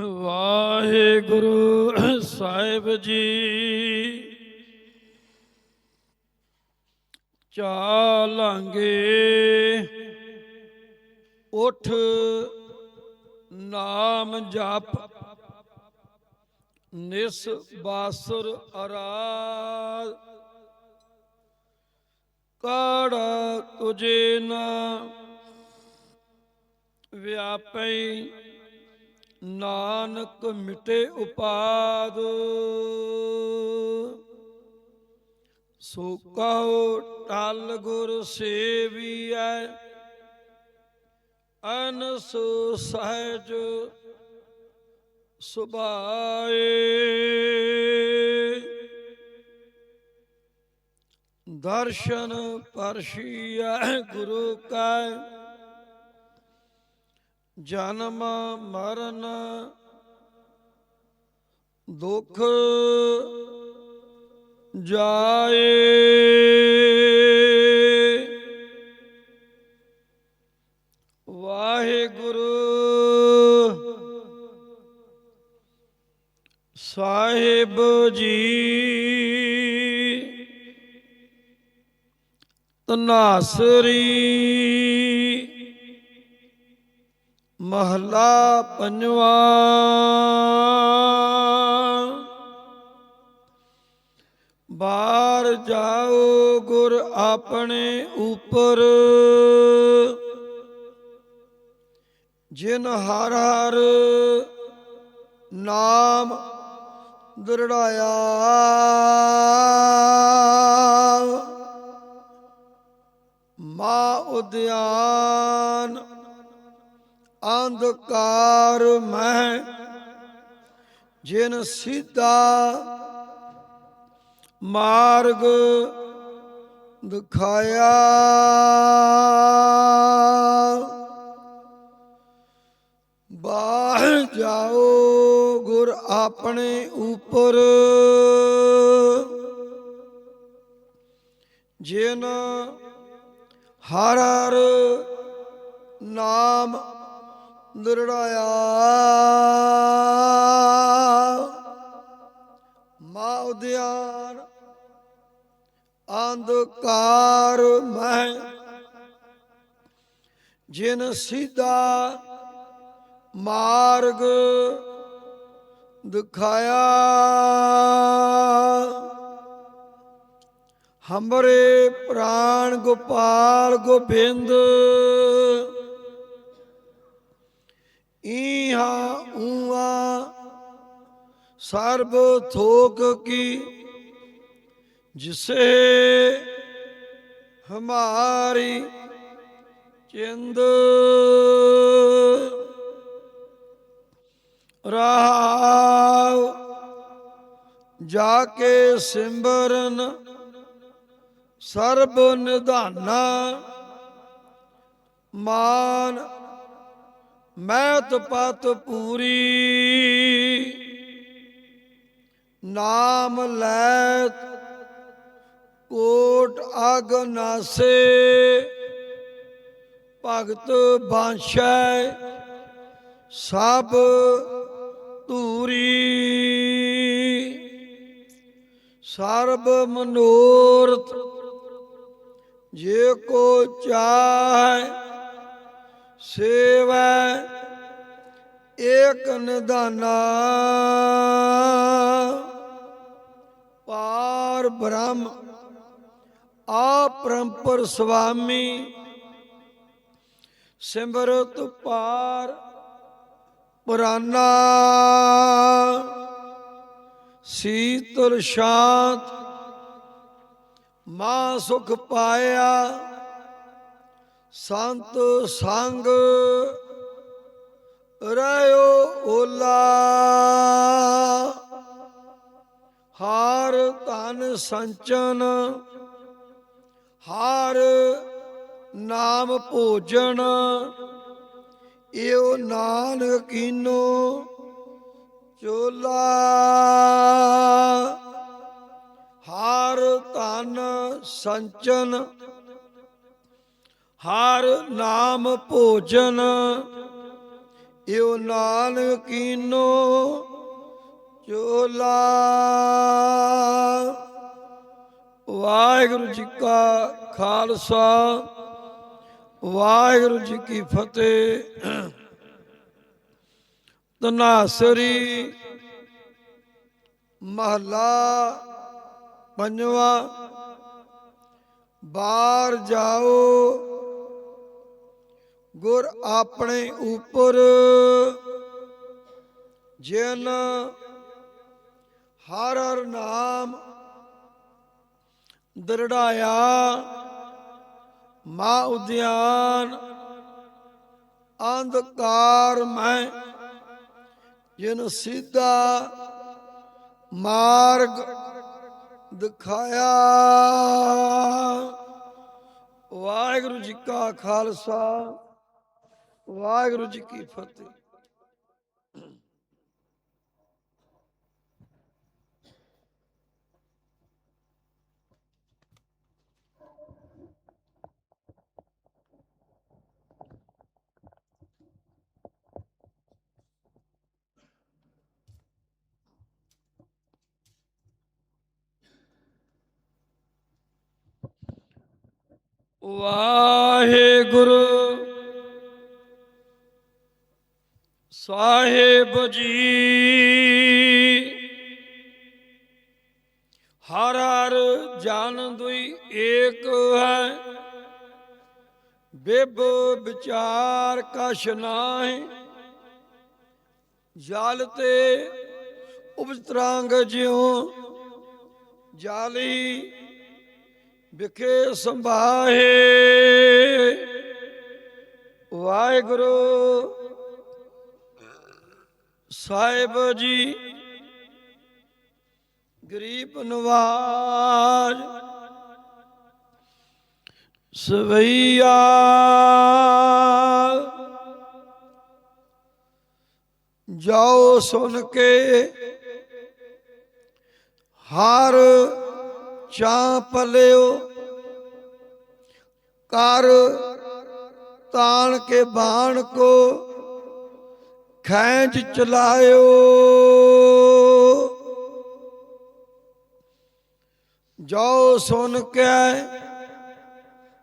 ਵਾਹਿਗੁਰੂ ਸਾਹਿਬ ਜੀ। ਚਾਲਾਂਗੇ ਉਠ ਨਾਮ ਜਪ। ਨਿਸ ਬਾਸੁਰ ਅਰਾਧ। ਕਾੜਾ ਤੁਝੇ ਨਾ। ਵਿਆਪੈ ਨਾਨਕ ਮਿਟੇ ਉਪਾਦ। ਸੋ ਕਹੋ ਟਲ ਗੁਰ ਸੇਵੀਐ, ਅਨਸ ਸਹਿਜ ਸੁਭਾਏ। ਦਰਸ਼ਨ ਪਰਸ਼ੀਐ ਗੁਰੂ ਕੈ ਜਨਮ ਮਰਨ ਦੁਖ ਜਾਏ। ਵਾਹਿਗੁਰੂ ਸਾਹਿਬ ਜੀ ਤਨਾਸਰੀ ਮਹਲਾ ਪੰਜਵਾ। ਬਾਹਰ ਜਾਓ ਗੁਰ ਆਪਣੇ ਉਪਰ। ਜਿਨ ਹਰ ਹਰ ਨਾਮ ਦਰੜਾਇਆ। ਮਾ ਉਦਿਆਨ ਅੰਧਕਾਰ ਮੈਂ ਜਿਨ ਸਿੱਧਾ ਮਾਰਗ ਦਿਖਾਇਆ। ਬਾਹਰ ਜਾਓ ਗੁਰ ਆਪਣੇ ਉਪਰ। ਜਿਨ ਹਰ ਹਰ ਨਾਮ ਨਿਰੜਾਇਆ। ਮਾ ਉਦਿਆਨ ਅੰਧਕਾਰ ਮੈਂ ਜਿਨ ਸਿੱਧਾ ਮਾਰਗ ਦਿਖਾਇਆ। ਹਮਰੇ ਪ੍ਰਾਣ ਗੋਪਾਲ ਗੋਬਿੰਦ ਈਹਾ ਊਆ ਸਰਬ ਥੋਕ ਕੀ ਜਿਸੇ ਹਮਾਰੀ ਚਿੰਦ ਰਹਾਉ ਜਾ ਕੇ ਸਿਮਰਨ ਸਰਬ ਨਿਧਾਨਾ ਮਾਨ ਮੈਤ ਪਤ ਪੂਰੀ। ਨਾਮ ਲੈ ਕੋਟ ਅਗ ਨਾਸੇ। ਭਗਤ ਬਾਂਸ਼ੈ ਸਭ ਧੂਰੀ। ਸਰਬ ਮਨੋਰਥ ਜੇ ਕੋ ਚਾਹੈ ਸੇਵੈ ਏਕ ਨਿਦਾਨਾ ਪਾਰ ਬ੍ਰਹਮ ਆਪਰੰਪਰ ਸੁਆਮੀ ਸਿਮਰਤ ਪਾਰ ਪੁਰਾਨਾ, ਸੀਤਲ ਸ਼ਾਂਤ, ਮਾ ਸੁਖ ਪਾਇਆ ਸੰਤ ਸੰਗ ਰਹਿਓ ਓਲਾ। ਹਾਰ ਧਨ ਸੰਚਨ, ਹਾਰ ਨਾਮ ਭੋਜਨ। ਏਉ ਨਾਨਕ ਕੀਨੋ ਚੋਲਾ। ਹਾਰ ਧਨ ਸੰਚਨ ਹਰ ਨਾਮ ਭੋਜਨ, ਇਉ ਨਾਨਕੀਨੋ ਚੋਲਾ। ਵਾਹਿਗੁਰੂ ਜੀ ਕਾ ਖਾਲਸਾ, ਵਾਹਿਗੁਰੂ ਜੀ ਕੀ ਫਤਿਹ। ਤਨਾਸਰੀ ਮਹਲਾ ਪੰਜਵਾ, ਬਾਹਰ ਜਾਓ। ਗੁਰ ਆਪਣੇ ਉਪਰ। ਜਿਨ ਹਰ ਹਰ ਨਾਮ ਦਰੜਾਇਆ, ਮਾ ਉਦਿਆਨ ਅੰਧਕਾਰ ਮੈਂ। ਜਿਨ ਸਿੱਧਾ ਮਾਰਗ ਦਿਖਾਇਆ। ਵਾਹਿਗੁਰੂ ਜੀ ਕਾ ਖਾਲਸਾ। ਵਾਹਿਗੁਰੂ ਜੀ ਕੀ ਫਤਿਹ ਵਾਹਿਗੁਰੂ ਜੀ। ਹਰ ਹਰ ਜਨ ਦੁਈ ਏਕ ਹੈ। ਬਿਬ ਵਿਚਾਰ ਕਛ ਨਾਹੀ। ਜਲ ਤੇ ਉਪਤਰਾਂਗ ਜਿਉ। ਜਾਲੀ ਵਿਖੇ ਸੰਭਾਹੇ। ਵਾਹਿਗੁਰੂ ਸਾਹਿਬ ਜੀ, ਗਰੀਬ ਨਵਾਜ, ਸਵਈਆ, ਜਾਓ ਸੁਣ ਕੇ ਹਰ ਚਾਂ ਲਿਓ ਕਰ ਤਾਣ ਕੇ ਬਾਣ ਕੋ ਖੈਂਚ ਚਲਾਇਓ। ਜੋ ਸੁਣ ਕੇ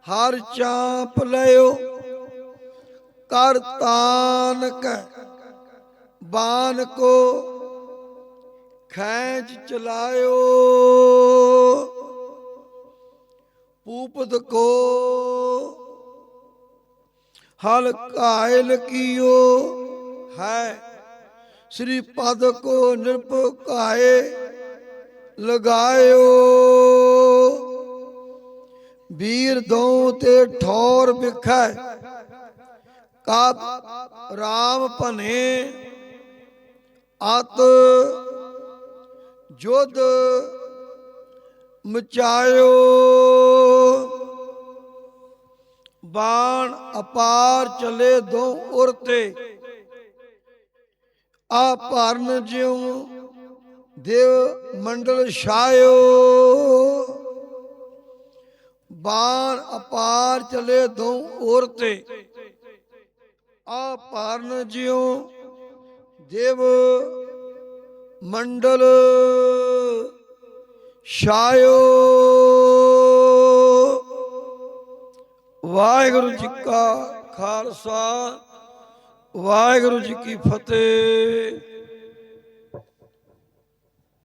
ਹਰ ਚਾਂਪ ਲਿਓ। ਕਰ ਤਾਨ ਕੈ ਬਾਨ ਕੋ ਖੈਂਚ ਚਲਾਇਓ। ਪੂਪਤ ਕੋ ਹਲ ਕਾਇਲ ਕੀਓ। ਹੈ। ਸ੍ਰੀ ਪਦ ਕੋ ਨਿਰਭਕਾਏ ਲਗਾਇਓ। ਵੀਰ ਦੋ ਤੇ ਠੌਰ ਵਿਖੈ। ਕਾ ਰਾਮ ਭਨੇ ਅਤ ਜੁਦ ਮਚਾਇਓ। ਬਾਣ ਅਪਾਰ ਚਲੇ ਦੋ ਉਰ ਆ ਭਰਨ ਜਿਉ ਦੇਵ ਮੰਡਲ ਛਾਇਓ। ਬਾਣ ਅਪਾਰ ਚਲੇ ਦੋ ਉਰ ਤੇ। ਆ ਭਰਨ ਜਿਉ ਦੇਵ ਮੰਡਲ ਛਾਇਓ। ਵਾਹਿਗੁਰੂ ਜੀ ਕਾ ਖਾਲਸਾ। ਵਾਹਿਗੁਰੂ ਜੀ ਕੀ ਫਤਿਹ।